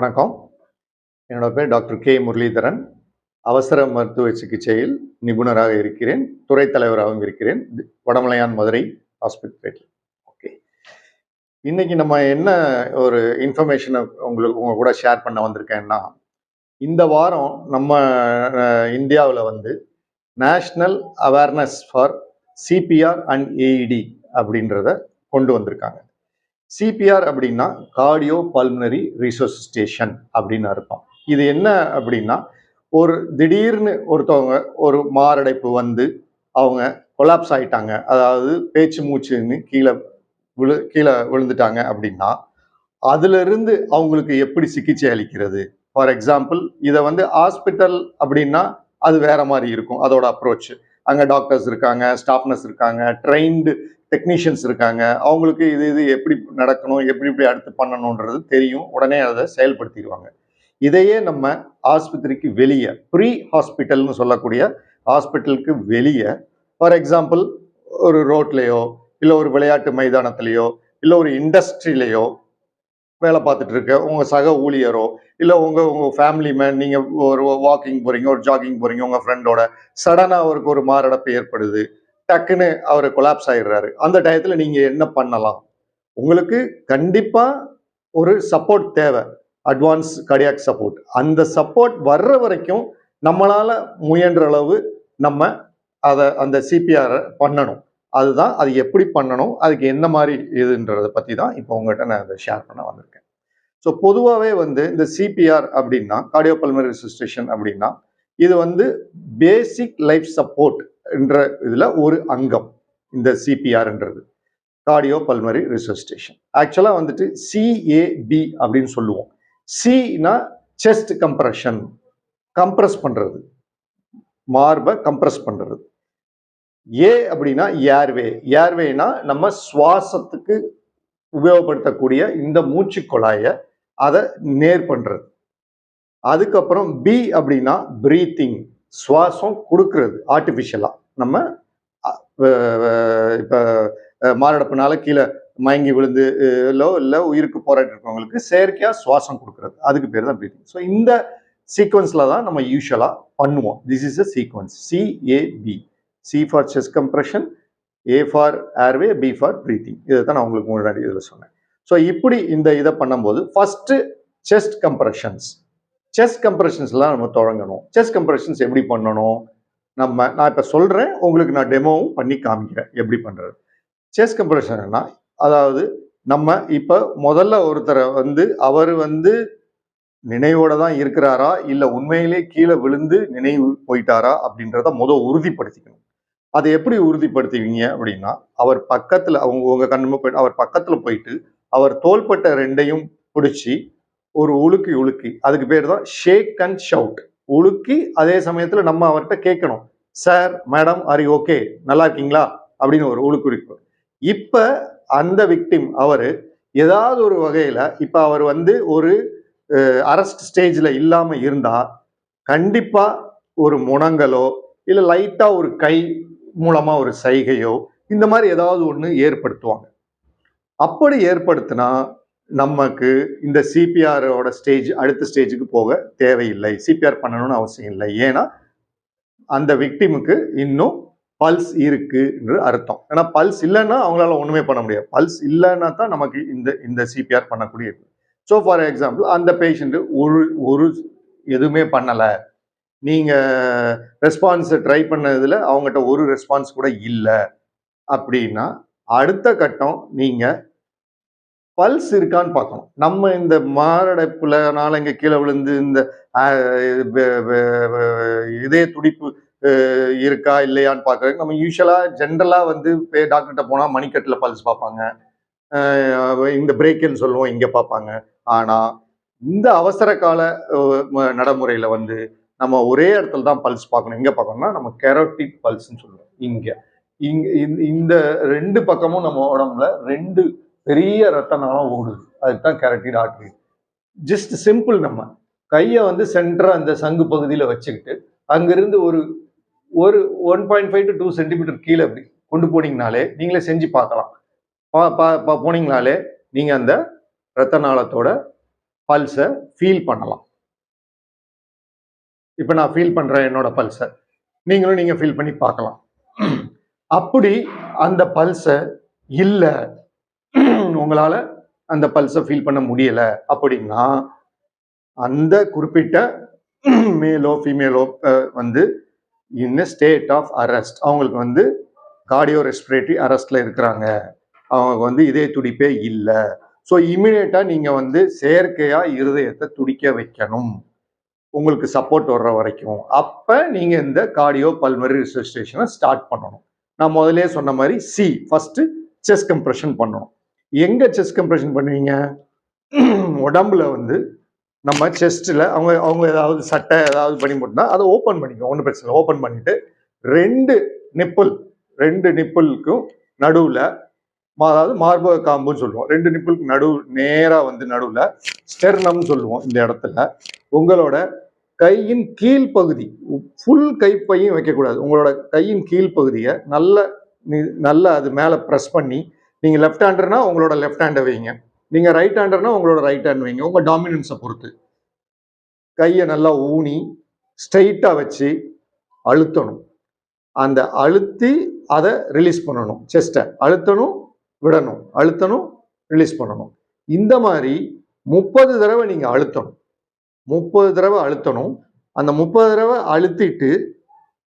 வணக்கம். என்னோட பேர் டாக்டர் கே முரளிதரன். அவசர மருத்துவ சிகிச்சையில் நிபுணராக இருக்கிறேன். துறை தலைவராகவும் இருக்கிறேன். வடமலையான் மதுரை ஹாஸ்பிட்டல் ஓகே இன்னைக்கு நம்ம என்ன ஒரு இன்ஃபர்மேஷனை உங்களுக்கு உங்க கூட ஷேர் பண்ண வந்திருக்கேன்னா இந்த வாரம் நம்ம இந்தியாவில் வந்து national awareness for CPR and AED அப்படின்றத கொண்டு வந்திருக்காங்க. சிபிஆர் அப்படின்னா கார்டியோ பல்மனரி ரிசோசிஸ்டேஷன் அப்படின்னு அர்த்தம். இது என்ன அப்படின்னா ஒரு திடீர்னு ஒருத்தவங்க ஒரு மாரடைப்பு வந்து அவங்க கொலாப்ஸ் ஆயிட்டாங்க. அதாவது பேச்சு மூச்சுன்னு கீழே விழு கீழே விழுந்துட்டாங்க அப்படின்னா அதிலிருந்து அவங்களுக்கு எப்படி சிகிச்சை அளிக்கிறது? ஃபார் எக்ஸாம்பிள் இதை வந்து ஹாஸ்பிட்டல் அப்படின்னா அது வேற மாதிரி இருக்கும் அதோட அப்ரோச் அங்கே டாக்டர்ஸ் இருக்காங்க ஸ்டாஃப்னஸ் இருக்காங்க ட்ரெயின்டு டெக்னீஷியன்ஸ் இருக்காங்க. அவங்களுக்கு இது இது எப்படி நடக்கணும் எப்படி எப்படி அடுத்து பண்ணணுன்றது தெரியும். உடனே அதை செயல்படுத்திடுவாங்க. இதையே நம்ம ஆஸ்பத்திரிக்கு வெளியே ப்ரீ ஹாஸ்பிட்டல்னு சொல்லக்கூடிய ஹாஸ்பிட்டலுக்கு வெளியே ஃபார் எக்ஸாம்பிள் ஒரு ரோட்லேயோ இல்லை ஒரு விளையாட்டு மைதானத்துலேயோ இல்லை ஒரு இண்டஸ்ட்ரியிலையோ வேலை பார்த்துட்டு இருக்க உங்கள் சக ஊழியரோ இல்லை உங்கள் உங்கள் ஃபேமிலி மேன் நீங்கள் ஒரு வாக்கிங் போகிறீங்க ஒரு ஜாகிங் போகிறீங்க உங்கள் ஃப்ரெண்டோட சடனாக அவருக்கு ஒரு மாரடைப்பு ஏற்படுது. டக்குன்னு அவர் கொலாப்ஸ் ஆயிடுறாரு. அந்த டயத்தில் நீங்கள் என்ன பண்ணலாம்? உங்களுக்கு கண்டிப்பாக ஒரு சப்போர்ட் தேவை. அட்வான்ஸ் கடியாக் சப்போர்ட் அந்த சப்போர்ட் வர்ற வரைக்கும் நம்மளால் முயன்ற அளவு நம்ம அதை அந்த சிபிஆரை பண்ணணும். அதுதான் அது எப்படி பண்ணணும் அதுக்கு என்ன மாதிரி இதுன்றதை பற்றி தான் இப்போ உங்கள்கிட்ட நான் அதை ஷேர் பண்ண வந்திருக்கேன். ஸோ பொதுவாகவே வந்து இந்த சிபிஆர் அப்படின்னா கார்டியோபல்மரி ரெசிஸ்ட்ரேஷன் அப்படின்னா இது வந்து பேசிக் லைஃப் சப்போர்ட் என்ற இதில் ஒரு அங்கம் இந்த சிபிஆர்ன்றது கார்டியோ பல்மரி ரிசர்ஸ்டேஷன் ஆக்சுவலாக வந்துட்டு சிஏபி அப்படின்னு சொல்லுவோம். சினா செஸ்ட் கம்ப்ரெஷன் கம்ப்ரஸ் பண்ணுறது மார்பை கம்ப்ரஸ் பண்ணுறது ஏ அப்படின்னா ஏர்வே ஏர்வேனா நம்ம சுவாசத்துக்கு உபயோகப்படுத்தக்கூடிய இந்த மூச்சு குழாயை அதை நேர் பண்ணுறது அதுக்கப்புறம் பி அப்படின்னா பிரீத்திங் சுவாசம் கொடுக்கறது ஆர்டிஃபிஷியலாக நம்ம இப்போ மாரடைப்புனால கீழே மயங்கி விழுந்து லோ இல்லை உயிருக்கு போராட்டி இருக்கவங்களுக்கு செயற்கையாக சுவாசம் கொடுக்குறது. அதுக்கு பேர் தான் ப்ரீத்திங் ஸோ இந்த சீக்வன்ஸில் தான் நம்ம யூஸ்வலாக பண்ணுவோம். This is a sequence CAB C for chest compression A for airway B for breathing இதை தான் நான் உங்களுக்கு முன்னாடி இதில் சொன்னேன். ஸோ இப்படி இந்த இதை பண்ணும்போது ஃபஸ்ட்டு செஸ்ட் கம்ப்ரெஷன்ஸ் செஸ்ட் கம்ப்ரெஷன்ஸ்லாம் நம்ம தொடங்கணும். செஸ்ட் கம்ப்ரெஷன்ஸ் எப்படி பண்ணணும்? நம்ம நான் இப்போ சொல்கிறேன் உங்களுக்கு நான் டெமோவும் பண்ணி காமிக்கிறேன். எப்படி பண்ணுறது சேஸ் கம்ப்ரஷன்னா அதாவது நம்ம இப்போ முதல்ல ஒருத்தரை வந்து அவர் வந்து நினைவோட தான் இருக்கிறாரா? இல்லை உண்மையிலே கீழே விழுந்து நினைவு போயிட்டாரா? அப்படின்றத முத உறுதிப்படுத்திக்கணும். அதை எப்படி உறுதிப்படுத்துவீங்க அப்படின்னா அவர் பக்கத்தில் அவங்க உங்க கண்ணு போயிட்டு அவர் பக்கத்தில் போயிட்டு அவர் தோள்பட்ட ரெண்டையும் பிடிச்சி ஒரு உலுக்கி உலுக்கி அதுக்கு பேர் தான் ஷேக் அண்ட் ஷவுட் உலுக்கி அதே சமயத்தில் நம்ம அவர்கிட்ட கேட்கணும். சார் மேடம் ஆர் ஓகே நல்லா இருக்கீங்களா? அப்படின்னு ஒரு உலுக்கு இப்ப இப்போ அந்த விக்டிம் அவர் ஏதாவது ஒரு வகையில் இப்போ அவர் வந்து ஒரு அரெஸ்ட் ஸ்டேஜில் இல்லாமல் இருந்தால் கண்டிப்பாக ஒரு முனங்களோ இல்லை லைட்டாக ஒரு கை மூலமாக ஒரு சைகையோ இந்த மாதிரி ஏதாவது ஒன்று ஏற்படுத்துவாங்க. அப்படி ஏற்படுத்தினா நமக்கு இந்த சிபிஆரோட ஸ்டேஜ் அடுத்த ஸ்டேஜுக்கு போக தேவையில்லை. சிபிஆர் பண்ணணும்னு அவசியம் இல்லை. ஏன்னா அந்த விக்டிமுக்கு இன்னும் பல்ஸ் இருக்குன்ற அர்த்தம். ஏன்னா பல்ஸ் இல்லைன்னா அவங்களால ஒன்றுமே பண்ண முடியாது. பல்ஸ் இல்லைன்னா தான் நமக்கு இந்த இந்த சிபிஆர் பண்ணக்கூடிய ஸோ ஃபார் எக்ஸாம்பிள் அந்த பேஷண்ட்டு ஒரு ஒரு எதுவுமே பண்ணலை. நீங்கள் ரெஸ்பான்ஸை ட்ரை பண்ணதில் அவங்ககிட்ட ஒரு ரெஸ்பான்ஸ் கூட இல்லை. அப்படின்னா அடுத்த கட்டம் நீங்கள் பல்ஸ் இருக்கான்னு பார்க்கணும். நம்ம இந்த மாரடைப்புலனால இங்கே கீழே விழுந்து இந்த இதய துடிப்பு இருக்கா இல்லையான்னு பார்க்குறது நம்ம யூஸ்வலாக ஜென்ரலாக வந்து டாக்டர்கிட்ட போனால் மணிக்கட்டில் பல்ஸ் பார்ப்பாங்க. இந்த பிரேக்குன்னு சொல்லுவோம் இங்கே பார்ப்பாங்க. ஆனால் இந்த அவசர கால நடைமுறையில் வந்து நம்ம ஒரே இடத்துல தான் பல்ஸ் பார்க்கணும். எங்கே பார்க்கணும்னா நம்ம கெரோட்டிக் பல்ஸ்ன்னு சொல்லுவோம் இங்கே. இங்கே இந்த ரெண்டு பக்கமும் நம்ம உடம்புல ரெண்டு பெரிய ரத்த நாளம் ஓடுது. அதுக்கு தான் கேரட்டிட் ஆர்டரி ஜஸ்ட் சிம்பிள் நம்ம. கையை வந்து சென்டராக அந்த சங்கு பகுதியில் வச்சுக்கிட்டு அங்கிருந்து ஒரு ஒரு one point five to two centimetre கீழே அப்படி கொண்டு போனீங்கனாலே நீங்களே செஞ்சு பார்க்கலாம். பா பா போனீங்கனாலே நீங்கள் அந்த ரத்த நாளத்தோட பல்ஸை ஃபீல் பண்ணலாம். இப்போ நான் ஃபீல் பண்ணுறேன் என்னோட பல்ஸை நீங்களும் நீங்கள் ஃபீல் பண்ணி பார்க்கலாம். அப்படி அந்த பல்ஸை இல்லை உங்களால் அந்த பல்ஸை ஃபீல் பண்ண முடியலை அப்படின்னா அந்த குறிப்பிட்ட மேலோ ஃபீமேலோ வந்து இன் ஸ்டேட் ஆஃப் அரெஸ்ட் அவங்களுக்கு வந்து கார்டியோ ரெஸ்பிரேட்டரி அரெஸ்டில் இருக்கிறாங்க. அவங்க வந்து இதய துடிப்பே இல்லை. ஸோ இமீடியட்டாக நீங்கள் வந்து செயற்கையாக இருதயத்தை துடிக்க வைக்கணும். உங்களுக்கு சப்போர்ட் வர்ற வரைக்கும். அப்போ நீங்கள் இந்த கார்டியோ பல்மரி ரிசர்ஸ்டேஷனை ஸ்டார்ட் பண்ணணும். நான் முதலே சொன்ன மாதிரி சி ஃபஸ்ட்டு செஸ் கம்ப்ரெஷன் பண்ணணும். எங்கே செஸ் கம்ப்ரெஷன் பண்ணுவீங்க? உடம்புல வந்து நம்ம செஸ்ட்டில் அவங்க அவங்க ஏதாவது சட்டை ஏதாவது பண்ணி போட்டுனா அதை ஓப்பன் பண்ணிக்கோ ஒன்றும் பிரச்சனை இல்லை. ஓப்பன் பண்ணிவிட்டு ரெண்டு நிப்பிள் ரெண்டு நிப்பிளுக்கும் நடுவில் அதாவது மார்பக காம்புன்னு சொல்லுவோம். ரெண்டு நிப்பிளுக்கு நடு நேராக வந்து நடுவில் ஸ்டெர்னம்னு சொல்லுவோம் இந்த இடத்துல. உங்களோட கையின் கீழ்ப்பகுதி ஃபுல் கைப்பையும் வைக்கக்கூடாது. உங்களோட கையின் கீழ்ப்பகுதியை நல்ல நி- நல்லா அது மேலே ப்ரெஸ் பண்ணி நீங்கள் லெஃப்ட் ஹேண்டர்னா உங்களோட லெஃப்ட் ஹேண்டை வைங்க. நீங்கள் ரைட் ஹேண்டர்னா உங்களோட ரைட் ஹேண்ட் வைங்க. உங்கள் டாமினன்ஸை பொறுத்து. கையை நல்லா ஊனி ஸ்ட்ரைட்டாக வச்சு அழுத்தணும். அந்த அழுத்தி அதை ரிலீஸ் பண்ணணும். செஸ்ட்டை அழுத்தணும் விடணும். அழுத்தணும் ரிலீஸ் பண்ணணும். இந்த மாதிரி முப்பது தடவை நீங்கள் அழுத்தணும். முப்பது தடவை அழுத்தணும். அந்த முப்பது தடவை அழுத்திட்டு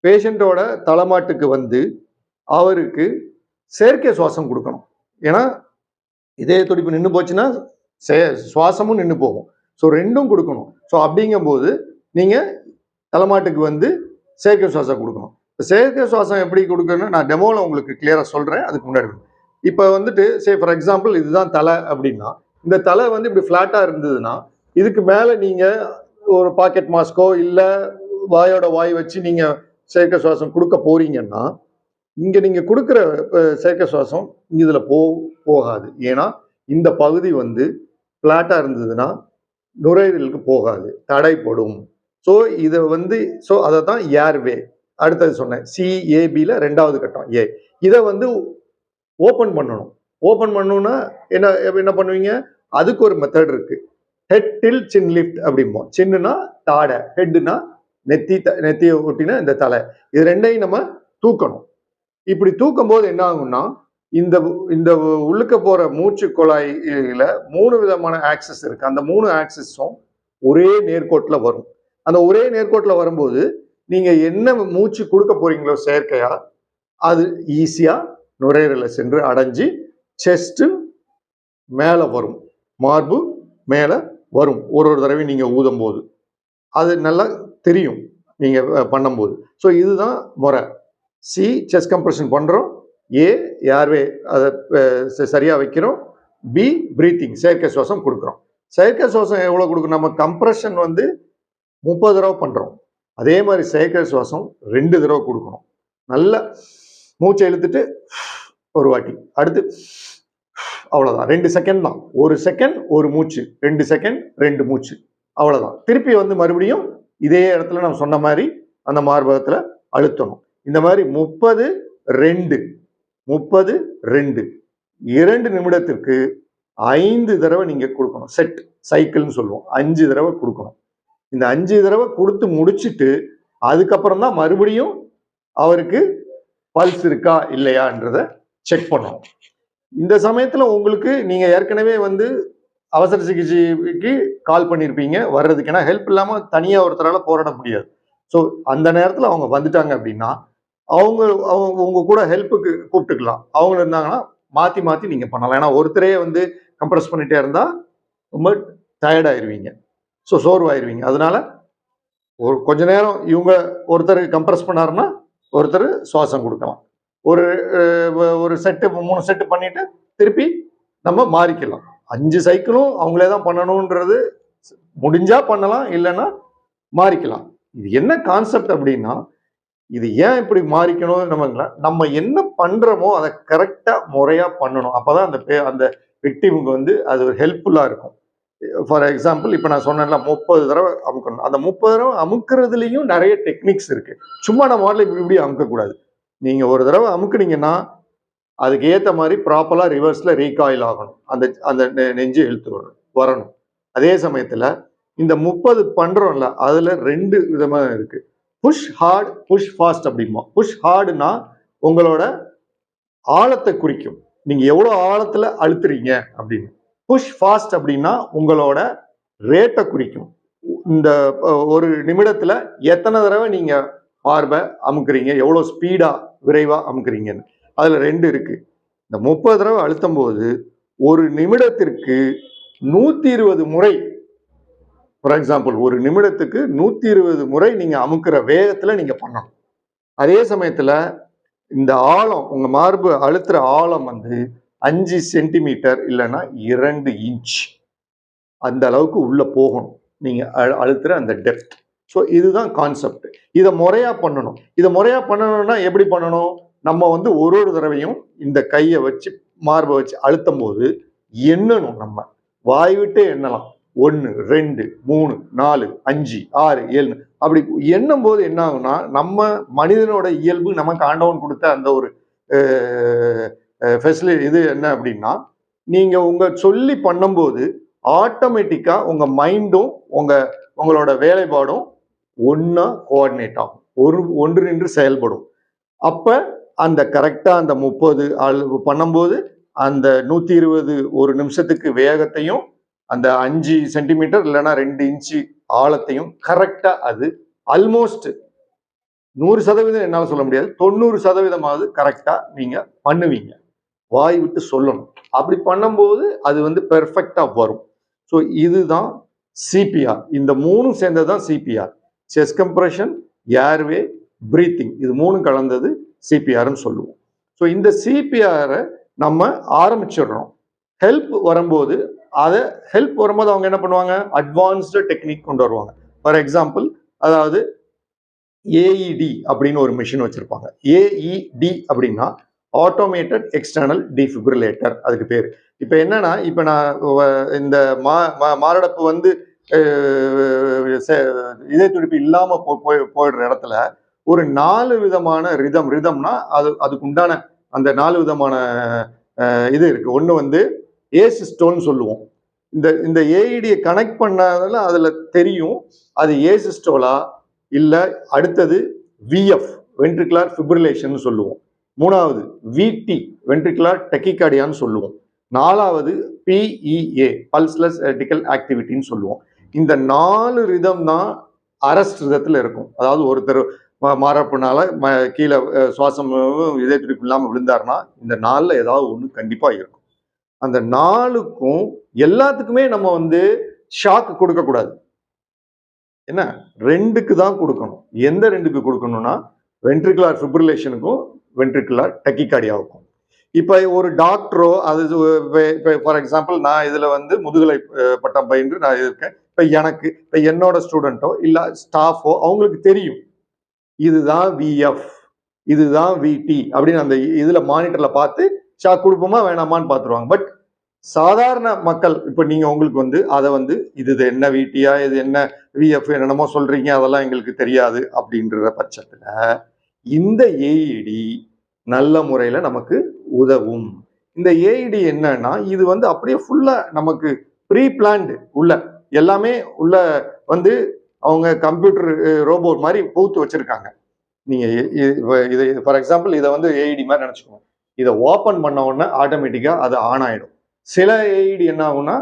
பேஷண்ட்டோட தலைமாட்டுக்கு வந்து அவருக்கு செயற்கை சுவாசம் கொடுக்கணும். ஏன்னா இதய துடிப்பு நின்று போச்சுன்னா செ- சுவாசமும் நின்று போகும். ஸோ ரெண்டும் கொடுக்கணும். ஸோ அப்படிங்கும்போது நீங்கள் தலைமாட்டுக்கு வந்து செயற்கை சுவாசம் கொடுக்கணும். இப்போ செயற்கை சுவாசம் எப்படி கொடுக்கணும் நான் டெமோவில் உங்களுக்கு கிளியராக சொல்கிறேன் அதுக்கு முன்னாடி இப்போ வந்துட்டு சே ஃபார் எக்ஸாம்பிள் இதுதான் தலை அப்படின்னா இந்த தலை வந்து இப்படி ஃப்ளாட்டாக இருந்ததுன்னா இதுக்கு மேலே நீங்கள் ஒரு பாக்கெட் மாஸ்கோ இல்லை வாயோட வாய் வச்சு நீங்கள் செயற்கை சுவாசம் கொடுக்க போறீங்கன்னா இங்கே நீங்கள் கொடுக்குற அஹ், செயற்கை சுவாசம் இதில் போ போகாது. ஏன்னா இந்த பகுதி வந்து ஃப்ளாட்டாக இருந்ததுன்னா நுரையீரலுக்கு போகாது தடைப்படும். ஸோ இதை வந்து ஸோ அதை தான் ஏர்வே அடுத்தது சொன்னேன் சிஏபியில் ரெண்டாவது கட்டம் ஏ இதை வந்து ஓப்பன் பண்ணணும். ஓப்பன் பண்ணணும்னா என்ன என்ன பண்ணுவீங்க? அதுக்கு ஒரு மெத்தட் இருக்கு. Head tilt chin lift அப்படிம்போம். சின்னுனா தாடை ஹெட்டுனா நெத்தி த- நெத்தியை ஒட்டினா இந்த தலை. இது ரெண்டையும் நம்ம தூக்கணும். இப்படி தூக்கும் போது என்ன ஆகும்னா இந்த இந்த உள்ளுக்க போற மூச்சு குழாயில மூணு விதமான ஆக்சஸ் இருக்கு. அந்த மூணு ஆக்சஸும் ஒரே நேர்கோட்டில் வரும். அந்த ஒரே நேர்கோட்டில் வரும்போது நீங்க என்ன மூச்சு கொடுக்க போறீங்களோ செயற்கையா அது ஈஸியா நுரையீரலை சென்று அடைஞ்சு செஸ்ட்டு மேலே வரும். மார்பு மேலே வரும். ஒரு ஒரு தடவை நீங்கள் ஊதும் போது அது நல்லா தெரியும் நீங்கள் பண்ணும்போது. ஸோ இதுதான் முறை. சி செஸ் கம்ப்ரெஷன் பண்ணுறோம் ஏ யார்வே அதை சரியாக ச- வைக்கிறோம். பி ப்ரீத்திங் செயற்கை சுவாசம் கொடுக்குறோம். செயற்கை சுவாசம் எவ்வளோ கொடுக்கும்? நம்ம கம்ப்ரெஷன் வந்து முப்பது தடவை பண்ணுறோம் அதே மாதிரி செயற்கை சுவாசம் ரெண்டு தடவை கொடுக்கணும். நல்லா மூச்சை இழுத்துட்டு ஒரு வாட்டி. அடுத்து அவ்வளோதான் ரெண்டு செகண்ட் தான். ஒரு செகண்ட் ஒரு மூச்சு. ரெண்டு செகண்ட் ரெண்டு மூச்சு. அவ்வளோதான் திருப்பி வந்து மறுபடியும் இதே இடத்துல நம்ம சொன்ன மாதிரி அந்த மார்பகத்தில் அழுத்தணும். இந்த மாதிரி முப்பது ரெண்டு முப்பது ரெண்டு. இரண்டு நிமிடத்திற்கு ஐந்து தடவை நீங்க கொடுக்கணும். செட் சைக்கிள்னு சொல்லுவோம். அஞ்சு தடவை கொடுக்கணும். இந்த அஞ்சு தடவை கொடுத்து முடிச்சுட்டு அதுக்கப்புறம் தான் மறுபடியும் அவருக்கு பல்ஸ் இருக்கா இல்லையான்றத செக் பண்ணணும். இந்த சமயத்தில் உங்களுக்கு நீங்கள் ஏற்கனவே வந்து அவசர சிகிச்சைக்கு கால் பண்ணியிருப்பீங்க வர்றதுக்கு ஏன்னா ஹெல்ப் இல்லாமல் தனியாக ஒருத்தரால் போராட முடியாது. ஸோ அந்த நேரத்தில் அவங்க வந்துட்டாங்க அப்படின்னா அவங்க அவங்க உங்க கூட ஹெல்ப்புக்கு கூப்பிட்டுக்கலாம். அவங்க இருந்தாங்கன்னா மாத்தி மாத்தி நீங்க பண்ணலாம். ஏன்னா ஒருத்தரே வந்து கம்ப்ரஸ் பண்ணிட்டே இருந்தா ரொம்ப டயர்டாயிருவீங்க ஸோ சோர்வாயிருவீங்க. அதனால ஒரு கொஞ்ச நேரம் இவங்க ஒருத்தர் கம்ப்ரஸ் பண்ணாருன்னா ஒருத்தர் சுவாசம் கொடுக்கலாம். ஒரு ஒரு செட்டு மூணு செட்டு பண்ணிட்டு திருப்பி நம்ம மாறிக்கலாம். அஞ்சு சைக்கிளும் அவங்களே தான் பண்ணணுன்றது முடிஞ்சா பண்ணலாம் இல்லைன்னா மாறிக்கலாம். இது என்ன கான்செப்ட் அப்படின்னா இது ஏன் இப்படி மாறிக்கணும் நம்ம நம்ம என்ன பண்றோமோ அதை கரெக்டா முறையா பண்ணணும். அப்பதான் அந்த பே அந்த விக்டிமுக்கு வந்து அது ஒரு ஹெல்ப்ஃபுல்லா இருக்கும். ஃபார் எக்ஸாம்பிள் இப்போ நான் சொன்னேன்ல முப்பது தடவை அமுக்கணும். அந்த முப்பது தடவை அமுக்கிறதுலையும் நிறைய டெக்னிக்ஸ் இருக்கு. சும்மா நம்ம மாடல இப்படி இப்படி அமுக்கக்கூடாது. நீங்கள் ஒரு தடவை அமுக்குனீங்கன்னா அதுக்கு ஏற்ற மாதிரி ப்ராப்பராக ரிவர்ஸில் ரீகாயில் ஆகணும். அந்த அந்த நெ- நெஞ்சு இழுத்து வரணும் வரணும். அதே சமயத்தில் இந்த முப்பது பண்ணுறோம்ல அதில் ரெண்டு விதமாக இருக்குது புஷ் ஹார்ட் புஷ் ஃபாஸ்ட் அப்படிமா புஷ் ஹார்டுனா உங்களோட ஆழத்தை குறிக்கும். நீங்கள் எவ்வளோ ஆழத்தில் அழுத்துறீங்க அப்படின்னு. புஷ் ஃபாஸ்ட் அப்படின்னா உங்களோட ரேட்டை குறிக்கும். இந்த ஒரு நிமிடத்தில் எத்தனை தடவை நீங்கள் பார்வை அமுக்குறீங்க? எவ்வளோ ஸ்பீடாக விரைவாக அமுக்குறீங்கன்னு. அதில் ரெண்டு இருக்குது இந்த முப்பது தடவை அழுத்தும் போது ஒரு நிமிடத்திற்கு நூற்றி இருபது முறை ஃபார் எக்ஸாம்பிள் ஒரு நிமிடத்துக்கு நூற்றி இருபது முறை நீங்கள் அமுக்கிற வேகத்தில் நீங்கள் பண்ணணும். அதே சமயத்தில் இந்த ஆழம் உங்கள் மார்பு அழுத்துற ஆழம் வந்து அஞ்சு சென்டிமீட்டர் இல்லைன்னா இரண்டு இன்ச் அந்த அளவுக்கு உள்ளே போகணும். நீங்கள் அழு- அழுத்துற அந்த டெப்த் ஸோ இதுதான் கான்செப்ட் இதை முறையாக பண்ணணும். இதை முறையா பண்ணணும்னா எப்படி பண்ணணும்? நம்ம வந்து ஒரு ஒரு தடவையும் இந்த கையை வச்சு மார்பை வச்சு அழுத்தும் போது எண்ணணும் நம்ம. வாய் விட்டே எண்ணலாம். ஒன்று ரெண்டு மூணு நாலு அஞ்சு ஆறு ஏழு. அப்படி எண்ணும் போது என்ன ஆகும்னா நம்ம மனிதனோட இயல்பு நமக்கு ஆண்டவன் கொடுத்த அந்த ஒரு ஃபெசிலிட்டி இது என்ன அப்படின்னா நீங்கள் உங்கள் சொல்லி பண்ணும்போது ஆட்டோமேட்டிக்காக உங்கள் மைண்டும் உங்கள் உங்களோட வேலைப்பாடும் ஒன்றா கோஆர்டினேட் ஆகும். ஒரு ஒன்று நின்று செயல்படும். அப்போ அந்த கரெக்டாக அந்த முப்பது அளவு பண்ணும்போது அந்த நூற்றி இருபது ஒரு நிமிஷத்துக்கு வேகத்தையும் அந்த அஞ்சு சென்டிமீட்டர் இல்லைன்னா ரெண்டு இன்ச்சு ஆழத்தையும் கரெக்டாக அது ஆல்மோஸ்ட் நூறு சதவீதம் என்னால் சொல்ல முடியாது. தொண்ணூறு சதவீதமாவது கரெக்டாக நீங்கள் பண்ணுவீங்க. வாய் விட்டு சொல்லணும். அப்படி பண்ணும்போது அது வந்து பெர்ஃபெக்டாக வரும். ஸோ இதுதான் சிபிஆர் இந்த மூணும் சேர்ந்தது தான் CPR chest compression airway breathing இது மூணும் கலந்தது சிபிஆர்னு சொல்லுவோம். ஸோ இந்த சிபிஆரை நம்ம ஆரம்பிச்சிடுறோம். ஹெல்ப் வரும்போது அதை ஹெல்ப் வரும்போது அவங்க என்ன பண்ணுவாங்க? அட்வான்ஸ்டு டெக்னிக் கொண்டு வருவாங்க. ஃபார் எக்ஸாம்பிள் அதாவது ஏஇடி அப்படின்னு ஒரு மிஷின் வச்சுருப்பாங்க. ஏஇடி அப்படின்னா ஆட்டோமேட்டட் எக்ஸ்டர்னல் டிஃபிப்ரிலேட்டர் அதுக்கு பேர். இப்போ என்னன்னா இப்போ நான் இந்த மா மா- மாரடைப்பு வந்து அஹ், இதய துடிப்பு இல்லாமல் போ- போய் போயிடுற இடத்துல ஒரு நாலு விதமான ரிதம் ரிதம்னா அது அதுக்கு உண்டான அந்த நாலு விதமான இது இருக்குது ஒன்று வந்து ஏசிஸ்டோன்னு சொல்லுவோம். இந்த இந்த ஏஇடியை கனெக்ட் பண்ணாதால அதில் தெரியும் அது ஏசிஸ்டோலா இல்லை அடுத்தது விஎஃப் வென்ட்ரிகுலார் ஃபிப்ரிலேஷன் சொல்லுவோம். மூணாவது விடி வென்ட்ரிகுலார் டெக்கிகார்டியான்னு சொல்லுவோம். நாலாவது பிஇஏ பல்ஸ்லெஸ் எலக்ட்ரிக்கல் ஆக்டிவிட்டின்னு சொல்லுவோம். இந்த நாலு ரிதம் தான் அரஸ்ட் ரிதத்தில் இருக்கும். அதாவது ஒருத்தர் மாறப்பினால ம கீழே சுவாசம் இதயத்துடிப்பு இல்லாமல் விழுந்தாருன்னா இந்த நாளில் ஏதாவது ஒன்று கண்டிப்பாக இருக்கும். அந்த நாளுக்கும் எல்லாத்துக்குமே நம்ம வந்து ஷாக் கொடுக்கக்கூடாது என்ன? ரெண்டுக்கு தான் கொடுக்கணும். எந்த ரெண்டுக்கு கொடுக்கணும்னா வென்ட்ரிகுலார் ஃபிப்ரிலேஷனுக்கும் வென்ட்ரிகுலார் டெக்கிகார்டியாவுக்கும் இப்போ ஒரு டாக்டரோ அது இப்போ ஃபார் எக்ஸாம்பிள் நான் இதில் வந்து முதுகலை பட்டம் பயின்று நான் இருக்கேன். இப்போ எனக்கு இப்போ என்னோட ஸ்டூடெண்ட்டோ இல்லை ஸ்டாஃபோ அவங்களுக்கு தெரியும். இதுதான் விஎஃப் இதுதான் விடி அப்படின்னு அந்த இதில் மானிட்டரில் பார்த்து ஷாக் கொடுப்போமா வேணாமான்னு பார்த்துருவாங்க. பட் சாதாரண மக்கள் இப்போ நீங்கள் உங்களுக்கு வந்து அதை வந்து இது இது என்ன விடியா இது என்ன விஎஃப் என்னென்னமோ சொல்கிறீங்க அதெல்லாம் எங்களுக்கு தெரியாது அப்படின்ற பட்சத்தில் இந்த ஏஇடி நல்ல முறையில் நமக்கு உதவும். இந்த ஏஇடி என்னன்னா இது வந்து அப்படியே ஃபுல்லாக நமக்கு ப்ரீ பிளான்டு உள்ள எல்லாமே உள்ள வந்து அவங்க கம்ப்யூட்டர் ரோபோட் மாதிரி பூத்து வச்சுருக்காங்க. நீங்கள் இ- இது ஃபார் எக்ஸாம்பிள் இதை வந்து ஏஇடி மாதிரி நினச்சிக்கோங்க. இதை ஓப்பன் பண்ண உடனே ஆட்டோமேட்டிக்காக அது ஆன் ஆகிடும் சில ஏஇடி என்ன ஆகும்னா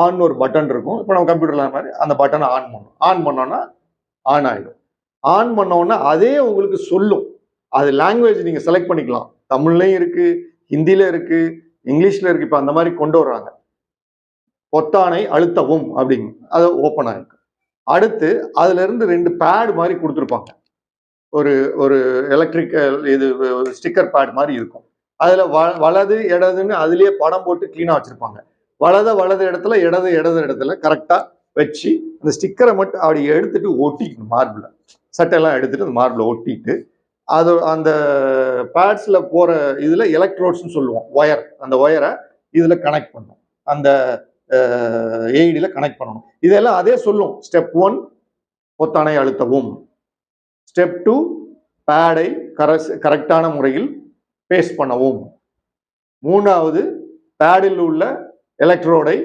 ஆன் ஒரு பட்டன் இருக்கும். இப்போ நம்ம கம்ப்யூட்டர்ல மாதிரி அந்த பட்டனை ஆன் பண்ணும். ஆன் பண்ணோன்னா ஆன் ஆகிடும் ஆன் பண்ணோன்னா அதே உங்களுக்கு சொல்லும். அது லாங்குவேஜ் நீங்கள் செலக்ட் பண்ணிக்கலாம். தமிழ்லையும் இருக்குது ஹிந்தில இருக்குது இங்கிலீஷில் இருக்குது இப்போ அந்த மாதிரி கொண்டு வர்றாங்க. பொத்தானை அழுத்தவும் அப்படிங்க அது ஓப்பன் ஆகிருக்கும் அடுத்து அதுலேருந்து ரெண்டு பேடு மாதிரி கொடுத்துருப்பாங்க. ஒரு ஒரு எலக்ட்ரிக்கல் இது ஸ்டிக்கர் பேட் மாதிரி இருக்கும். அதுல வ- வலது இடதுன்னு அதுலயே படம் போட்டு கிளீனா வச்சிருப்பாங்க. வலத வலது இடத்துல இடது இடது இடத்துல கரெக்டா வச்சு அந்த ஸ்டிக்கரை மட்டும் அப்படி எடுத்துட்டு ஒட்டிக்கணும் மார்பில் சட்டையெல்லாம் எடுத்துட்டு அந்த மார்பில் ஒட்டிட்டு அது அந்த பேட்ஸ்ல போற இதுல எலக்ட்ரோட்ஸ்னு சொல்லுவோம் ஒயர் அந்த ஒயரை இதுல கனெக்ட் பண்ணும் அந்த ஏஇடியில் கனெக்ட் பண்ணணும். இதெல்லாம் அதே சொல்லும். ஸ்டெப் ஒன் பொத்தானை அழுத்தவும். ஸ்டெப் டூ பேடை கரஸ் கரெக்டான முறையில் பேஸ்ட் பண்ணவும். மூணாவது பேடில் உள்ள எலக்ட்ரோடை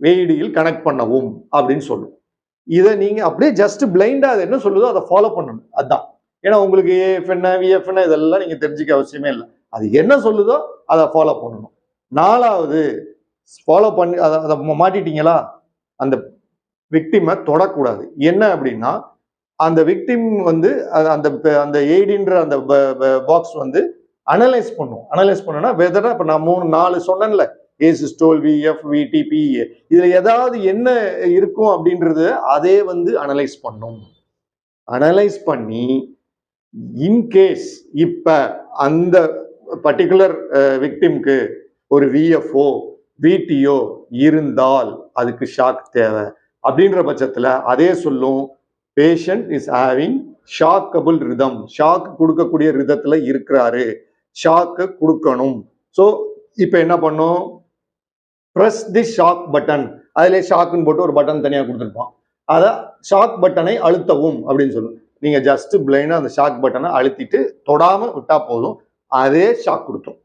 ஏஇடியில் கனெக்ட் பண்ணவும் அப்படின்னு சொல்லும். இதை நீங்கள் அப்படியே ஜஸ்ட் பிளைண்டாக அது என்ன சொல்லுதோ அதை ஃபாலோ பண்ணணும். அதான். ஏன்னா உங்களுக்கு ஏஎஃப் என்ன இதெல்லாம் நீங்கள் தெரிஞ்சுக்க அவசியமே இல்லை. அது என்ன சொல்லுதோ அதை ஃபாலோ பண்ணணும். நாலாவது ஃபாலோ பண்ணி அதை அதை மாட்டிட்டீங்களா? அந்த விக்டிமை தொடக்கூடாது. என்ன அப்படின்னா அந்த விக்டிம் வந்து அந்த அந்த எய்டின்ற அந்த பாக்ஸ் வந்து அனலைஸ் பண்ணும். அனலைஸ் பண்ணோன்னா வெதரா இப்போ நான் மூணு நாலு சொன்னேன்ல ஏசிஸ்டோல் விஎஃப் விடிபி இதில் ஏதாவது என்ன இருக்கும் அப்படின்றது அதே வந்து அனலைஸ் பண்ணும். அனலைஸ் பண்ணி இன்கேஸ் இப்போ அந்த பர்டிகுலர் விக்டிம்க்கு ஒரு விஎஃப்ஓ விடிஓ இருந்தால் அதுக்கு ஷாக் தேவை. அப்படின்ற பட்சத்தில் அதே சொல்லும் patient is having shockable rhythm shock கொடுக்கக்கூடிய ரிதத்துல இருக்கிறாரு. ஷாக்கு கொடுக்கணும். ஸோ இப்போ என்ன பண்ணும்? ப்ரெஸ் தி ஷாக் பட்டன் அதிலே ஷாக்குன்னு போட்டு ஒரு பட்டன் தனியாக கொடுத்துருப்பான். அதை ஷாக் பட்டனை அழுத்தவும் அப்படின்னு சொல்லுவோம். நீங்க ஜஸ்ட் பிளைனாக அந்த ஷாக் பட்டனை அழுத்திட்டு தொடாமல் விட்டா போதும். அதே ஷாக் கொடுத்தோம்.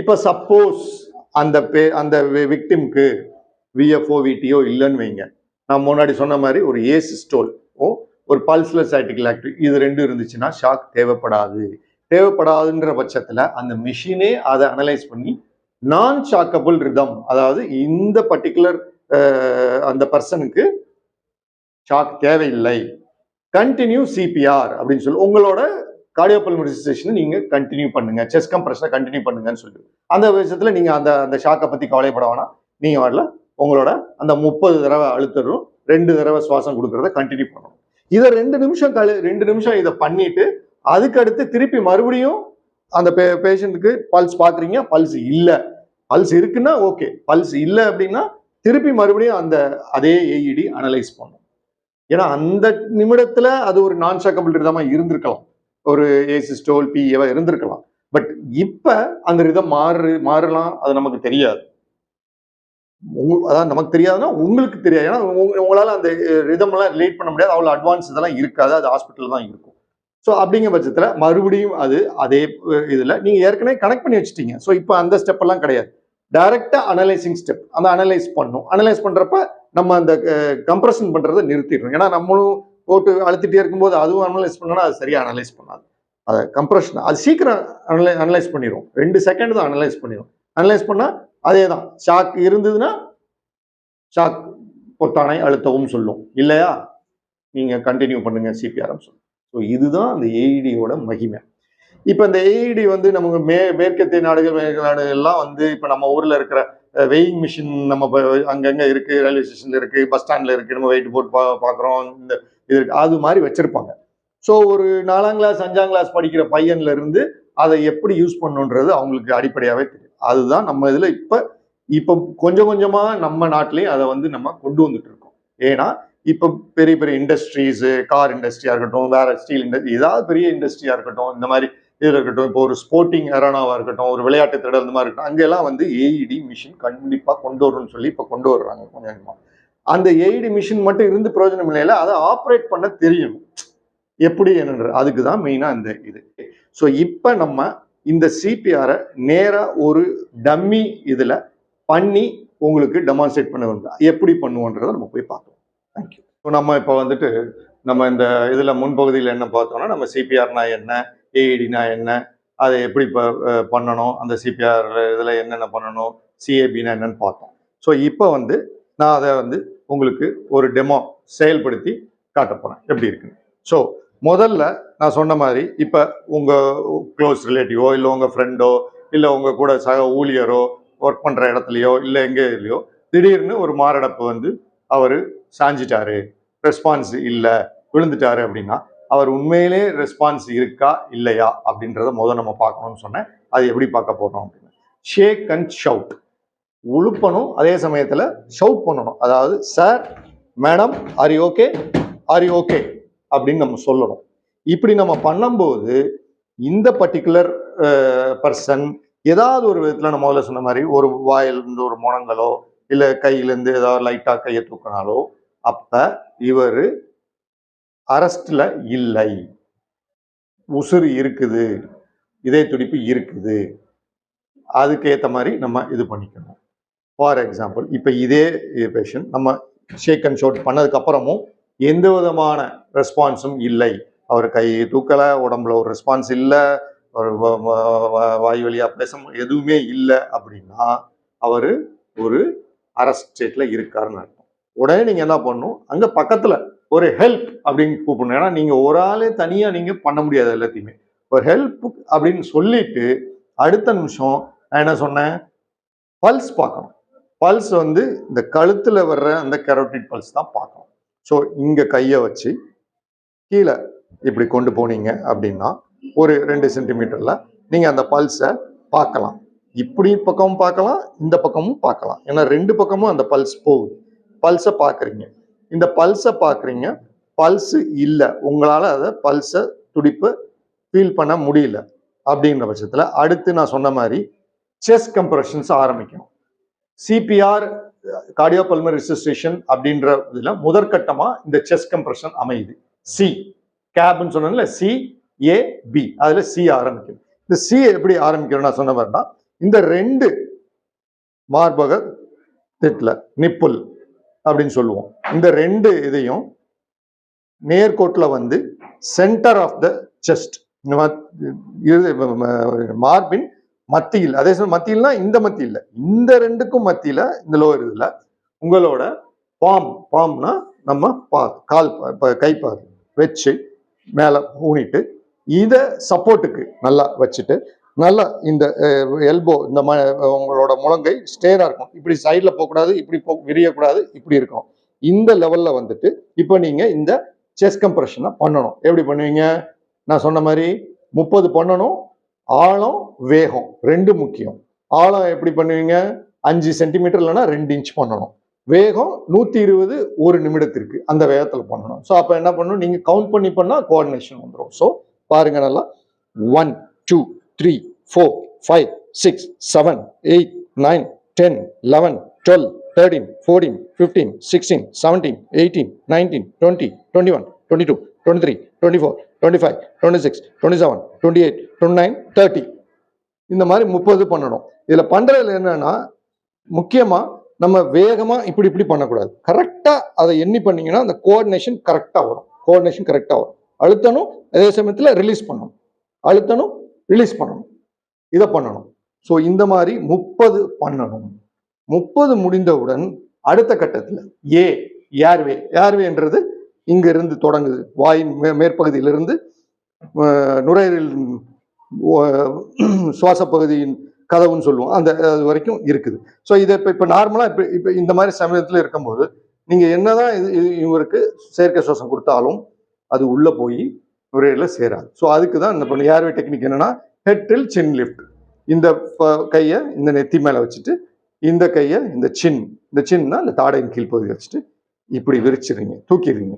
இப்போ சப்போஸ் அந்த பே அந்த விக்டிம்க்கு விஎஃப்ஓ விடிஓ இல்லைன்னு வைங்க. நான் முன்னாடி சொன்ன மாதிரி ஒரு ஏசிஸ்டோல் ஓ ஒரு பல்ஸ்லெஸ் சைட்டிக்கல் ஆக்டிவ் இது ரெண்டும் இருந்துச்சுன்னா ஷாக் தேவைப்படாது. தேவைப்படாதுன்ற பட்சத்தில் அந்த மிஷினே அதை அனலைஸ் பண்ணி நான் ஷாக்கபிள் ரிதம் அதாவது இந்த பர்டிகுலர் அந்த பர்சனுக்கு ஷாக் தேவையில்லை. கண்டினியூ சிபிஆர் அப்படின்னு சொல்லி உங்களோட கார்டியோபல்மரிசேஷனை நீங்கள் கண்டினியூ பண்ணுங்க. செஸ் கம்ப்ரெஷனை கண்டினியூ பண்ணுங்கன்னு சொல்லி. அந்த விஷயத்தில் நீங்கள் அந்த அந்த ஷாக்கை பற்றி கவலைப்பட வேணாம். நீங்கள் வரல உங்களோட அந்த முப்பது தடவை அழுத்தரும் ரெண்டு தடவை சுவாசம் கொடுக்கறத கண்டினியூ பண்ணணும். இதை ரெண்டு நிமிஷம் கழு ரெண்டு நிமிஷம் இதை பண்ணிட்டு அதுக்கு அடுத்து திருப்பி மறுபடியும் அந்த பே பேஷண்ட்டுக்கு பல்ஸ் பார்க்குறீங்க பல்ஸ் இல்லை. பல்ஸ் இருக்குன்னா ஓகே பல்ஸ் இல்லை அப்படின்னா திருப்பி மறுபடியும் அந்த அதே ஏஇடி அனலைஸ் பண்ணும். ஏன்னா அந்த நிமிடத்துல அது ஒரு நான் ஷாக்கபிள் ரிதமாக இருந்திருக்கலாம். ஒரு ஏசிஸ்டோல் பிஏவா இருந்திருக்கலாம். பட் இப்ப அந்த ரிதம் மாறு மாறலாம் அது நமக்கு தெரியாது. அதான் நமக்கு தெரியாதுன்னா உங்களுக்கு தெரியாது. ஏன்னா உங்களால் அந்த ரிதம்லாம் ரிலேட் பண்ண முடியாது. அவ்வளோ அட்வான்ஸ் இதெல்லாம் இருக்காது. அது ஹாஸ்பிட்டல் தான் இருக்கும். ஸோ அப்படிங்கிற பட்சத்தில் மறுபடியும் அது அதே இதில் நீங்கள் ஏற்கனவே கனெக்ட் பண்ணி வச்சுட்டீங்க. ஸோ இப்போ அந்த ஸ்டெப்பெல்லாம் கிடையாது. டைரெக்டாக அனலைசிங் ஸ்டெப் அந்த அனலைஸ் பண்ணும். அனலைஸ் பண்ணுறப்ப நம்ம அந்த கம்ப்ரஷன் பண்ணுறதை நிறுத்திடணும். ஏன்னா நம்மளும் போட்டு அழுத்திட்டே இருக்கும்போது அதுவும் அனலைஸ் பண்ணனா அது சரியாக அனலைஸ் பண்ணாது. அதை கம்ப்ரஷன் அது சீக்கிரம் அனலை அனலைஸ் பண்ணிடும் ரெண்டு செகண்ட் தான் அனலைஸ் பண்ணிடும் அனலைஸ் பண்ணால் அதே தான் ஷாக் இருந்ததுன்னா ஷாக் பொத்தானை அழுத்தவும் சொல்லும். இல்லையா? நீங்கள் கண்டினியூ பண்ணுங்க சிபிஆர்எம் சொல்லும். ஸோ இதுதான் அந்த ஏஇடியோட மகிமை. இப்போ இந்த ஏஇடி வந்து நமக்கு மே மேற்கத்திய நாடுகள் மேற்கு நாடுகள் எல்லாம் வந்து இப்போ நம்ம ஊரில் இருக்கிற வெயிங் மிஷின் நம்ம அங்கங்கே இருக்குது ரயில்வே ஸ்டேஷனில் இருக்குது பஸ் ஸ்டாண்டில் இருக்குது நம்ம வெயிட் போர்ட் பா பார்க்குறோம் இந்த இது அது மாதிரி வச்சுருப்பாங்க. ஸோ ஒரு நாலாம் கிளாஸ் அஞ்சாம் கிளாஸ் படிக்கிற பையன்லேருந்து அதை எப்படி யூஸ் பண்ணணுன்றது அவங்களுக்கு அடிப்படையாகவே தெரியும். அதுதான் நம்ம இதில் இப்போ இப்போ கொஞ்சம் கொஞ்சமாக நம்ம நாட்டிலையும் அதை வந்து நம்ம கொண்டு வந்துட்டு இருக்கோம். ஏன்னா இப்போ பெரிய பெரிய இண்டஸ்ட்ரீஸு கார் இண்டஸ்ட்ரியாக இருக்கட்டும் வேற ஸ்டீல் இண்டஸ்ட்ரி ஏதாவது பெரிய இண்டஸ்ட்ரியாக இருக்கட்டும் இந்த மாதிரி இதில் இருக்கட்டும் இப்போ ஒரு ஸ்போர்ட்டிங் அரானாவாக இருக்கட்டும் ஒரு விளையாட்டு திடல் இந்த மாதிரி இருக்கட்டும் அங்கெல்லாம் வந்து ஏஇடி மிஷின் கண்டிப்பாக கொண்டு வரணும்னு சொல்லி இப்போ கொண்டு வர்றாங்க கொஞ்சம் கொஞ்சமாக அந்த ஏஇடி மிஷின் மட்டும் இருந்து பிரயோஜனம் இல்லையில அதை ஆப்ரேட் பண்ண தெரியணும் எப்படி என்னன்ற அதுக்கு தான் மெயினாக இந்த இது. ஸோ இப்போ நம்ம இந்த சிபிஆரை நேராக ஒரு டம்மி இதில் பண்ணி உங்களுக்கு டெமான்ஸ்ட்ரேட் பண்ண வேண்டும் எப்படி பண்ணுவோன்றதை நம்ம போய் பார்த்தோம் தேங்க்யூ ஸோ நம்ம இப்போ வந்துட்டு நம்ம இந்த இதில் முன்பகுதியில் என்ன பார்த்தோம்னா நம்ம சிபிஆர்னா என்ன ஏஇடினா என்ன அதை எப்படி இப்போ பண்ணணும் அந்த சிபிஆர் இதில் என்னென்ன பண்ணணும் சிஏபினா என்னன்னு பார்த்தோம். ஸோ இப்போ வந்து நான் அதை வந்து உங்களுக்கு ஒரு டெமோ செயல்படுத்தி காட்ட எப்படி இருக்குன்னு. ஸோ முதல்ல நான் சொன்ன மாதிரி இப்போ உங்கள் க்ளோஸ் ரிலேட்டிவோ இல்லை உங்கள் ஃப்ரெண்டோ இல்லை உங்கள் கூட சக ஊழியரோ ஒர்க் பண்ணுற இடத்துலையோ இல்லை எங்கே இல்லையோ திடீர்னு ஒரு மாரடைப்பு வந்து அவர் சாஞ்சிட்டாரு. ரெஸ்பான்ஸ் இல்லை. விழுந்துட்டாரு அப்படின்னா அவர் உண்மையிலே ரெஸ்பான்ஸ் இருக்கா இல்லையா அப்படின்றத முதல்ல நம்ம பார்க்கணும்னு சொன்னேன். அது எப்படி பார்க்க போகிறோம் அப்படின்னு. ஷேக் அண்ட் ஷவுட் உழுப்பணும் அதே சமயத்தில் ஷவுட் பண்ணணும். அதாவது sir madam are okay are okay அப்படின்னு நம்ம சொல்லணும். இப்படி நம்ம பண்ணும்போது இந்த பர்டிகுலர் பர்சன் ஏதாவது ஒரு விதத்தில் நம்ம முதல்ல சொன்ன மாதிரி ஒரு வாயிலிருந்து ஒரு முனங்களோ இல்லை கையிலேருந்து ஏதாவது லைட்டாக கையை தூக்கினாலோ அப்போ இவர் அரஸ்டில் இல்லை. உசுறு இருக்குது. இதய துடிப்பு இருக்குது. அதுக்கு ஏற்ற மாதிரி நம்ம இது பண்ணிக்கணும். ஃபார் எக்ஸாம்பிள் இப்போ இதே பேஷண்ட் நம்ம ஷேக் அண்ட் ஷோட் பண்ணதுக்கப்புறமும் எந்த விதமான ரெஸ்பான்ஸும் இல்லை. அவர் கை தூக்கலை உடம்புல ஒரு ரெஸ்பான்ஸ் இல்லை ஒரு வாய் வழியாக பேச எதுவுமே இல்லை அப்படின்னா அவர் ஒரு அரஸ்ட் ஸ்டேட்டில் இருக்காருன்னு அர்த்தம். உடனே நீங்கள் என்ன பண்ணணும்? அங்கே பக்கத்தில் ஒரு ஹெல்ப் அப்படின்னு கூப்பிடணும். ஏன்னா நீங்கள் ஒரு ஆளே தனியாக நீங்கள் பண்ண முடியாது எல்லாத்தையுமே. ஒரு ஹெல்ப் அப்படின்னு சொல்லிட்டு அடுத்த நிமிஷம் நான் என்ன சொன்னேன்? பல்ஸ் பார்க்கணும். பல்ஸ் வந்து இந்த கழுத்தில் வர்ற அந்த கெரோட்டின் பல்ஸ் தான் பார்க்கணும். ஸோ இங்கே கையை வச்சு கீழே இப்படி கொண்டு போனீங்க அப்படின்னா ஒரு ரெண்டு சென்டிமீட்டரில் நீங்கள் அந்த பல்ஸை பார்க்கலாம். இப்படி பக்கமும் பார்க்கலாம் இந்த பக்கமும் பார்க்கலாம். ஏன்னா ரெண்டு பக்கமும் அந்த பல்ஸ் போகுது. பல்ஸை பார்க்குறீங்க. இந்த பல்ஸை பார்க்குறீங்க. பல்ஸு இல்லை. உங்களால் அதை பல்ஸை துடிப்பு ஃபீல் பண்ண முடியல அப்படின்ற பட்சத்தில் அடுத்து நான் சொன்ன மாதிரி செஸ் கம்ப்ரெஷன்ஸ் ஆரம்பிக்கணும் சிபிஆர் கார்டியோபல்மர் ரெசிஸ்ட்ரேஷன் அப்படின்ற இதில் முதற்கட்டமாக இந்த செஸ் கம்ப்ரெஷன் அமையுது. சி கேப்னு சொன்னதில்ல சி ஏ பி அதில் சி ஆரம்பிக்கும் இந்த சி எப்படி ஆரம்பிக்கணும் நான் சொன்ன மாதிரினா இந்த ரெண்டு மார்பக திட்டில் நிப்புல் அப்படின்னு சொல்லுவோம். இந்த ரெண்டு இதையும் நேர்கோட்டில் வந்து சென்டர் ஆஃப் த செஸ்ட் மார்பின் மத்தியில் அதே சமயம் மத்தியில்னா இந்த மத்தியில் இந்த ரெண்டுக்கும் மத்தியில இந்த லோவர் இதுல உங்களோட பாம் பாம்னா நம்ம பா கால் பா- கைப்பாது வச்சு மேலே ஊனிட்டு இதை சப்போர்ட்டுக்கு நல்லா வச்சுட்டு நல்லா இந்த எல்போ இந்த ம உங்களோட முழங்கை ஸ்டேராக இருக்கும் இப்படி சைடில் போகக்கூடாது இப்படி போ விரியக்கூடாது இப்படி இருக்கும் இந்த லெவலில் வந்துட்டு இப்போ நீங்கள் இந்த செஸ் கம்ப்ரெஷனை பண்ணணும். எப்படி பண்ணுவீங்க? நான் சொன்ன மாதிரி முப்பது பண்ணணும் ஆழம் வேகம் ரெண்டு முக்கியம். ஆழம் எப்படி பண்ணுவீங்க? அஞ்சு சென்டிமீட்டர் இல்லைன்னா ரெண்டு இன்ச் பண்ணணும். வேகம் நூற்றி இருபது ஒரு நிமிடத்திற்கு அந்த வேகத்தில் பண்ணணும். ஸோ அப்போ என்ன பண்ணணும்? நீங்கள் கவுண்ட் பண்ணி பண்ணால் கோஆர்டினேஷன் வந்துடும் ஸோ பாருங்க நல்லா. One two three four five six seven eight nine ten eleven twelve thirteen fourteen fifteen sixteen seventeen eighteen nineteen twenty twenty one twenty two twenty three twenty four twenty five twenty six twenty seven twenty eight twenty nine thirty இந்த மாதிரி முப்பது பண்ணணும். இதில் பண்ணுறதுல என்னன்னா முக்கியமாக நம்ம வேகமாக இப்படி இப்படி பண்ணக்கூடாது. கரெக்டாக அதை எண்ணி பண்ணிங்கன்னா அந்த கோஆர்டினேஷன் கரெக்டாக வரும். கோஆர்டினேஷன் கரெக்டாக வரும். அழுத்தணும் அதே சமயத்தில் ரிலீஸ் பண்ணணும். அழுத்தணும் ரிலீஸ் பண்ணணும். இதை பண்ணணும். ஸோ இந்த மாதிரி முப்பது பண்ணணும். முப்பது முடிந்தவுடன் அடுத்த கட்டத்தில் ஏ ஏர்வே ஏர்வேன்றது இங்கிருந்து தொடங்குது. வாயின் மே மேற்பகுதியிலிருந்து நுரையீரல் சுவாச பகுதியின் கதவுன்னு சொல்லுவோம். அந்த அது வரைக்கும் இருக்குது. ஸோ இதை இப்போ இப்போ நார்மலாக இப்போ இப்போ இந்த மாதிரி சமயத்தில் இருக்கும்போது நீங்கள் என்னதான் இது இது இவருக்கு செயற்கை சுவாசம் கொடுத்தாலும் அது உள்ளே போய் நுரையீரலில் சேராது. ஸோ அதுக்கு தான் இந்த பண்ண ஏர்வே டெக்னிக் என்னென்னா ஹெட்டில் சின் லிஃப்ட் இந்த கையை இந்த நெத்தி மேலே வச்சுட்டு இந்த கையை இந்த சின் இந்த சின்னா இந்த தாடையின் கீழ்ப்பகுதி வச்சுட்டு இப்படி விரிச்சிடுறீங்க தூக்கிடுறீங்க.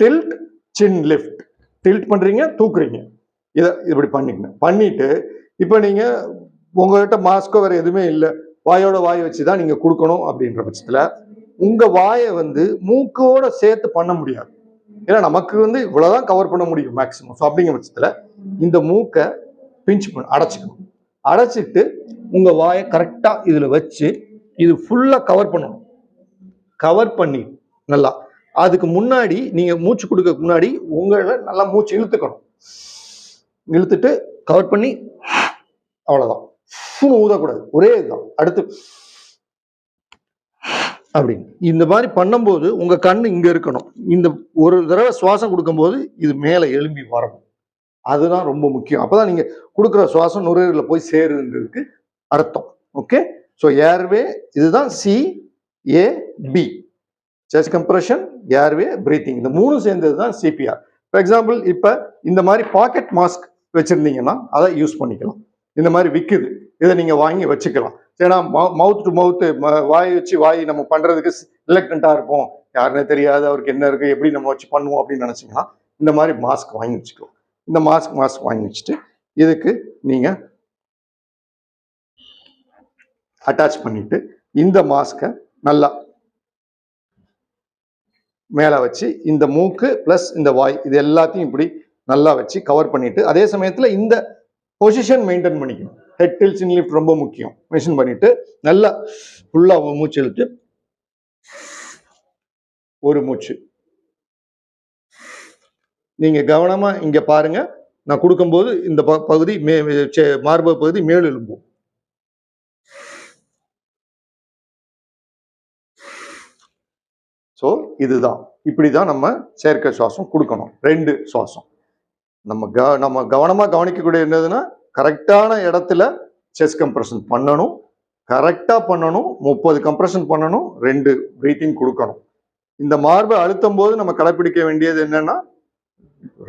டில்ட் சின் லிஃப்ட் டில்ட் பண்றீங்க தூக்குறீங்க. இதை இப்படி பண்ணிக்கணும். பண்ணிட்டு இப்போ நீங்க உங்ககிட்ட மாஸ்கோ வேற எதுவுமே இல்லை. வாயோட வாய் வச்சு தான் நீங்க கொடுக்கணும் அப்படின்ற பட்சத்துல உங்க வாயை வந்து மூக்கோட சேர்த்து பண்ண முடியாது. ஏன்னா நமக்கு வந்து இவ்வளவுதான் கவர் பண்ண முடியும் மேக்ஸிமம் ஸோ அப்படிங்கிற பட்சத்தில் இந்த மூக்கை பிஞ்ச் பண்ண அடைச்சிக்கணும். அடைச்சிட்டு உங்கள் வாயை கரெக்டாக இதில் வச்சு இது ஃபுல்லாக கவர் பண்ணணும். கவர் பண்ணி நல்லா அதுக்கு முன்னாடி நீங்க மூச்சு கொடுக்க முன்னாடி உங்களை நல்லா மூச்சு இழுத்துக்கணும். இழுத்துட்டு கவர் பண்ணி அவ்வளவுதான். சும்மா ஊதக்கூடாது. ஒரே இதுதான். அடுத்து அப்படின்னு. இந்த மாதிரி பண்ணும்போது உங்க கண்ணு இங்க இருக்கணும். இந்த ஒரு தடவை சுவாசம் கொடுக்கும்போது இது மேலே எழும்பி வரணும். அதுதான் ரொம்ப முக்கியம். அப்பதான் நீங்க கொடுக்குற சுவாசம் நுரையீரலில் போய் சேருன்றதுக்கு அர்த்தம். ஓகே ஸோ ஏர்வே இதுதான் C A B chest compression airway breathing இந்த மூணும் சேர்ந்தது தான் சிபிஆர் ஃபார் எக்ஸாம்பிள் இப்போ இந்த மாதிரி பாக்கெட் மாஸ்க் வச்சுருந்தீங்கன்னா அதை யூஸ் பண்ணிக்கலாம். இந்த மாதிரி விற்குது இதை நீங்கள் வாங்கி வச்சுக்கலாம். ஏன்னா மவுத் டு மவுத்து வாய் வச்சு வாய் நம்ம பண்ணுறதுக்கு ரிலக்டண்ட்டாக இருப்போம். யாருன்னே தெரியாது அவருக்கு என்ன இருக்குது எப்படி நம்ம வச்சு பண்ணுவோம் அப்படின்னு நினச்சிங்கன்னா இந்த மாதிரி மாஸ்க் வாங்கி வச்சுக்கலாம். இந்த மாஸ்க் மாஸ்க் வாங்கி வச்சுட்டு இதுக்கு நீங்கள் அட்டாச் பண்ணிவிட்டு இந்த மாஸ்கை நல்லா மேலே வச்சு இந்த மூக்கு ப்ளஸ் இந்த வாய் இது எல்லாத்தையும் இப்படி நல்லா வச்சு கவர் பண்ணிட்டு அதே சமயத்தில் இந்த பொசிஷன் மெயின்டைன் பண்ணிக்கணும். ஹெட் டில்ஸ் லிஃப்ட் ரொம்ப முக்கியம். மெஷின் பண்ணிட்டு நல்லா ஃபுல்லாக மூச்சு இழுத்து ஒரு மூச்சு. நீங்க கவனமா இங்க பாருங்க. நான் கொடுக்கும்போது இந்த ப- பகுதி மே சே- மார்பக பகுதி மேல் எலும்பும் இதுதான். இப்படி தான் நம்ம செயற்கை சுவாசம் கொடுக்கணும். ரெண்டு சுவாசம். நம்ம க நம்ம கவனமாக கவனிக்கக்கூடிய என்னதுன்னா கரெக்டான இடத்துல செஸ்ட் கம்ப்ரெஷன் பண்ணணும். கரெக்டாக பண்ணணும். முப்பது கம்ப்ரெஷன் பண்ணணும். ரெண்டு ப்ரீத்திங் கொடுக்கணும். இந்த மார்பை அழுத்தும் போது நம்ம கடைப்பிடிக்க வேண்டியது என்னன்னா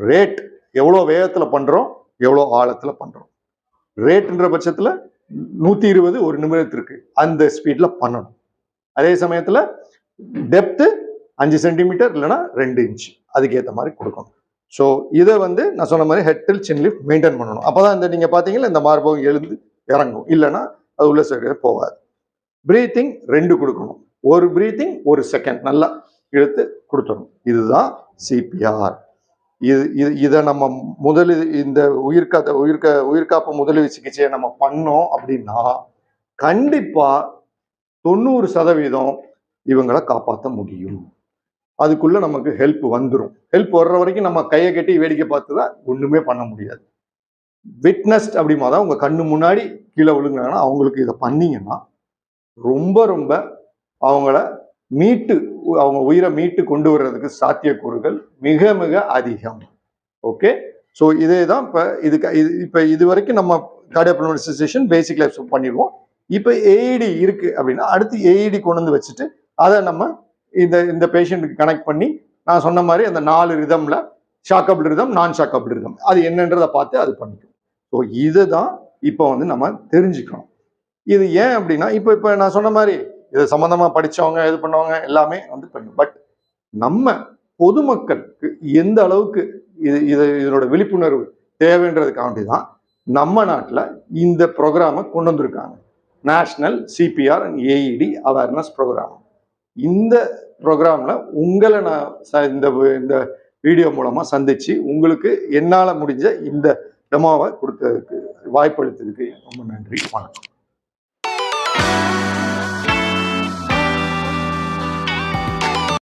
ரேட் எவ்வளோ வேகத்தில் பண்ணுறோம் எவ்வளோ ஆழத்தில் பண்ணுறோம் ரேட்டுன்ற பட்சத்தில் நூற்றி இருபது ஒரு நிமிடத்திற்கு அந்த ஸ்பீடில் பண்ணணும். அதே சமயத்தில் டெப்த்து அஞ்சு சென்டிமீட்டர் இல்லைன்னா ரெண்டு இன்ச் அதுக்கேற்ற மாதிரி கொடுக்கணும். ஸோ இதை வந்து நான் சொன்ன மாதிரி ஹெட்டில் சின் லிஃப்ட் மெயின்டைன் பண்ணணும். அப்போ தான் இந்த நீங்கள் பார்த்தீங்கன்னா இந்த மார்பகம் எழுந்து இறங்கும். இல்லைன்னா அது உள்ள சைடு போகாது. ப்ரீத்திங் ரெண்டு கொடுக்கணும். ஒரு ப்ரீத்திங் ஒரு செகண்ட் நல்லா இழுத்து கொடுத்துடணும். இதுதான் சிபிஆர் இது இது இதை நம்ம முதலி இந்த உயிர்காத்த உயிர்க்க உயிர்காப்பு முதலுதவி சிகிச்சையை நம்ம பண்ணோம் அப்படின்னா கண்டிப்பாக தொண்ணூறு சதவீதம் இவங்களை காப்பாற்ற முடியும். அதுக்குள்ள நமக்கு ஹெல்ப் வந்துடும் ஹெல்ப் வர்ற வரைக்கும் நம்ம கையை கட்டி வேடிக்கை பார்த்து தான் ஒண்ணுமே பண்ண முடியாது. விட்னஸ்ட் அப்படிமா தான் உங்க கண்ணு முன்னாடி கீழே விழுங்குறாங்கன்னா அவங்களுக்கு இதை பண்ணீங்கன்னா ரொம்ப ரொம்ப அவங்கள மீட்டு அவங்க உயிரை மீட்டு கொண்டு வர்றதுக்கு சாத்தியக்கூறுகள் மிக மிக அதிகம். ஓகே ஸோ இதே தான் இப்போ இதுக்கு இது இப்போ இது வரைக்கும் நம்ம கார்டியோபிளோனிசேஷன் பேசிக் லைஃப் பண்ணிடுவோம் இப்போ ஏஇடி இருக்கு அப்படின்னா அடுத்து ஏஇடி கொண்டு வந்து வச்சுட்டு அதை நம்ம இந்த இந்த பேஷண்ட்டுக்கு கனெக்ட் பண்ணி நான் சொன்ன மாதிரி அந்த நாலு ரிதம்ல ஷாக்கபிள் ரிதம் நான் ஷாக்கபிள் ரிதம் அது என்னன்றதை பார்த்து அது பண்ணிக்கும். ஸோ இதுதான் இப்போ வந்து நம்ம தெரிஞ்சுக்கணும். இது ஏன் அப்படின்னா இப்போ இப்போ நான் சொன்ன மாதிரி இது சம்மந்தமாக படிச்சவங்க இது பண்ணவங்க எல்லாமே வந்து பண்ணும் பட் நம்ம பொதுமக்களுக்கு எந்த அளவுக்கு இது இது இதனோட விழிப்புணர்வு தேவைன்றதுக்காண்டி தான் நம்ம நாட்டில் இந்த ப்ரோக்ராமை கொண்டு வந்திருக்காங்க. National CPR and AED awareness programme இந்த ப்ரோக்ராமில் உங்களை நான் ச- இந்த இந்த வீடியோ மூலமாக சந்தித்து உங்களுக்கு என்னால் முடிஞ்ச இந்த டெமோவை கொடுத்ததுக்கு வாய்ப்பளித்ததுக்கு ரொம்ப நன்றி. வணக்கம்.